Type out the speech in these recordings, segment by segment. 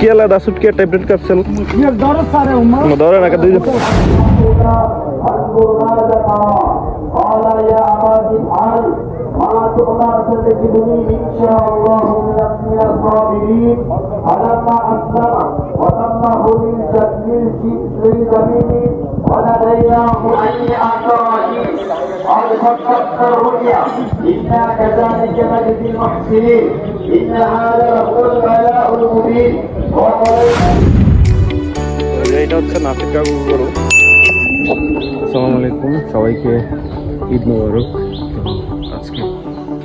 কেলা দাসুট কে tablet capsule ধরে রাখা দুই إنا كذلك نجزي المحسنين إن هذا هو البلاء المبين এটা হচ্ছে নাসিক কাকু গরু। আসসালামু আলাইকুম সবাইকে ঈদ মোবারক। তো আজকে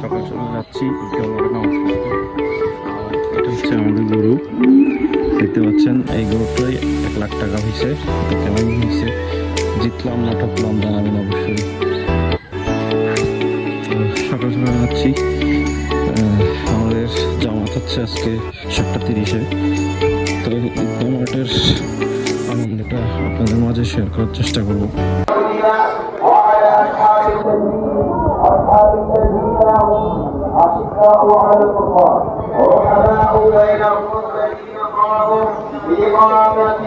সকাল সকাল যাচ্ছি এটা হচ্ছে আমাদের গরু। দেখতে পাচ্ছেন এই গরুটাই এক লাখ টাকা হয়েছে কেমন হয়েছে জিতলাম না ঠকলাম জানাবেন অবশ্যই। সকাল সকাল যাচ্ছি। হচ্ছে আজকে সাতটা তিরিশে তো ঈদগাহ মাঠের আনন্দটা আপনাদের মাঝে শেয়ার করার চেষ্টা করব وعلى أصحاب الذين أصحاب الذين هم أشقاء على الكفار ورحماء بينهم الذين قاموا بإقامة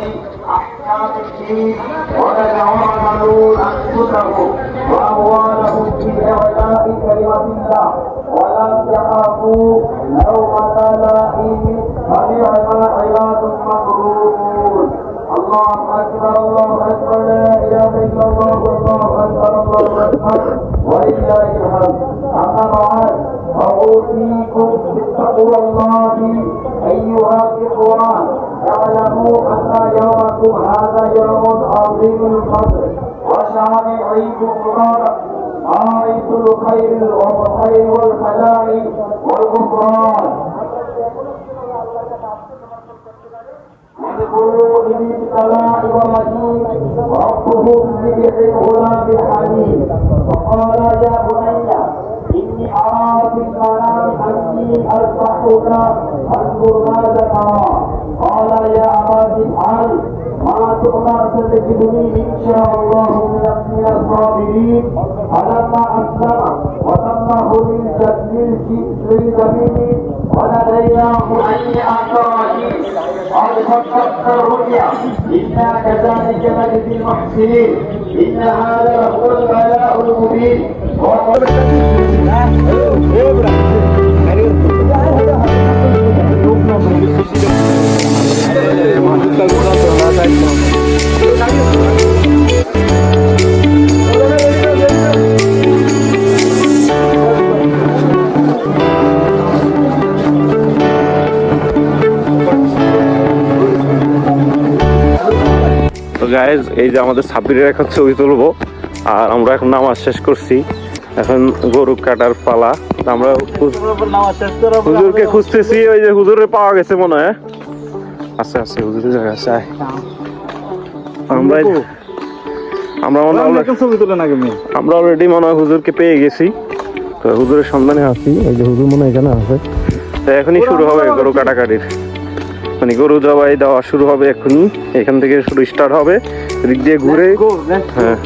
أحكام الدين وتجعلوا أنفسهم وأموالهم في إعلاء كلمة الله ولم يخافوا لومة فنعم عباد مكرون الله أكبر الله أكبر لا إله إلا الله والله أكبر الله أكبر. ولله الحمد. أما بعد فأوصيكم بتقوى الله أيها الإخوان اعلموا أن يومكم هذا يوم عظيم القدر وشهر عيد مبارك. عيد الخير والخير والفلاح والغفران. واذكروا إذ ابتلى إبراهيم ربه بذبح الغلام الحليم فقال يا بني إني أرى في المنام أني أذبحك فانظر ماذا ترى قال يا أبا افعل ما تؤمر ستجدني إن شاء الله من من الصابرين فلما أسلم وتمه للجميل للجميل وناديناه أن يا صدقت الرؤيا. إنا كذلك نجزي المحسنين. إن هذا لهو البلاء المبين. গায়েজ এই যে আমাদের ছাব্বিরের এখন ছবি তুলবো আর আমরা এখন নামাজ শেষ করছি। এখন গরু কাটার পালা আমরা হুজুরকে খুঁজতেছি ওই যে হুজুরে পাওয়া গেছে মনে হয়। আছে আছে হুজুরের জায়গা আছে আমরা আমরা মনে আমরা অলরেডি মনে হয় হুজুরকে পেয়ে গেছি। তো হুজুরের সন্ধানে আছি এই যে হুজুর মনে হয় এখানে আছে। তো এখনই শুরু হবে গরু কাটাকাটির। মানে গরু জবাই দেওয়া শুরু হবে এখনই এখান থেকে শুরু স্টার্ট হবে এদিক দিয়ে ঘুরে হ্যাঁ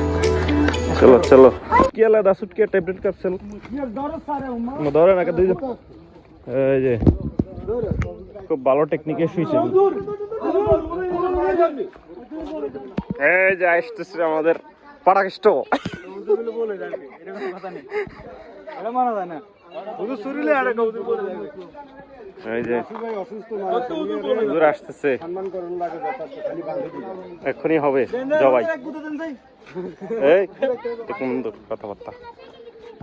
চলো চলো কি আলা দাসুট কি ট্যাবলেট ক্যাপসুল ধরে না দুই এই যে খুব ভালো টেকনিকে শুয়েছে এই যে আসতেছে আমাদের পাড়াকৃষ্ট পাটাকষ্ট এটা মানা যায় না। শুধু শরীরে আরে কৌতুক বলে যাবে এক্ষুনি হবে জবাই। এই কথাবার্তা।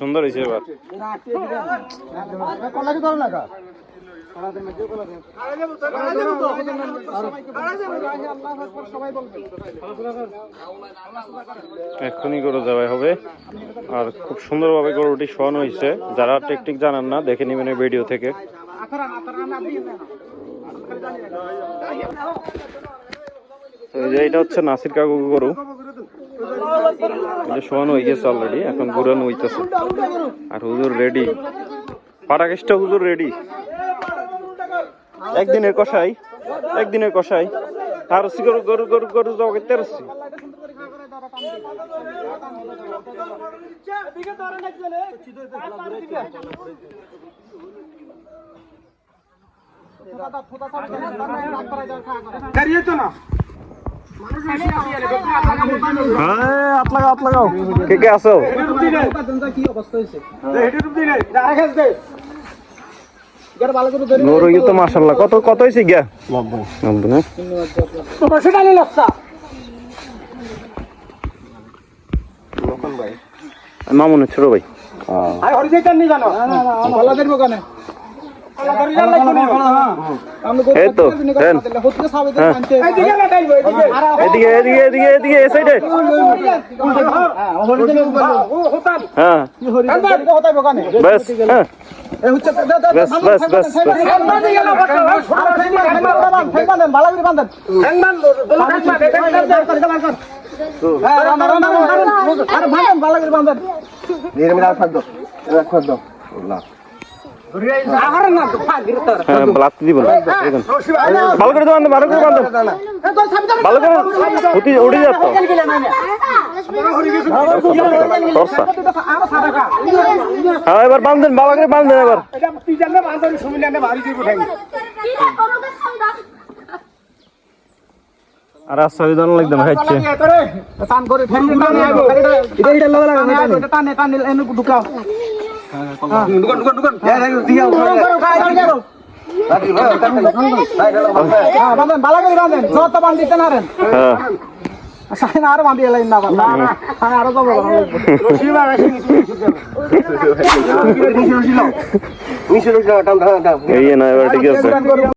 সুন্দর হয়েছে এবার। লাগা এক্ষুনি গরু জবাই হবে। আর খুব সুন্দরভাবে গরুটি শোয়ানো হয়েছে। যারা টেকটিক জানান না, দেখে নেবেন ভিডিও থেকে। এটা হচ্ছে নাসির কাকু গরু। এটা শোয়ানো হয়ে গেছে অলরেডি এখন ঘুরানো হইতেছে। আর হুজুর রেডি পাটাকেশটা হুজুর রেডি একদিনের কষাই একদিনের কষাই। আর হচ্ছে গরু গরু গরু গরু জগৎ তেরছি হাত লাগাও হাত লাগাও। কে কে আছো? গরু তো মাশাল্লাহ কত কত হয়েছে গিয়া? মামুনের ছোট ভাই। এই তো। হ্যাঁ। এদিকে এদিকে এদিকে এদিকে এ সাইডে হ্যাঁ বেশ হ্যাঁ বেশ বেশ বেশ বেশ হ্যাঁ লাত্তি দিব না দেখুন। ভালো করে বান্ধব করে বান্ধব ভালো করে উঠি উঠে যাত সরসা হ্যাঁ এবার বান্ধেন ভালো করে বান্ধেন এবার আর আসারি দান লাগবে না খাইছে হ্যাঁ আরও বান্ধি এলাই না আরও এই না এবার ঠিক আছে।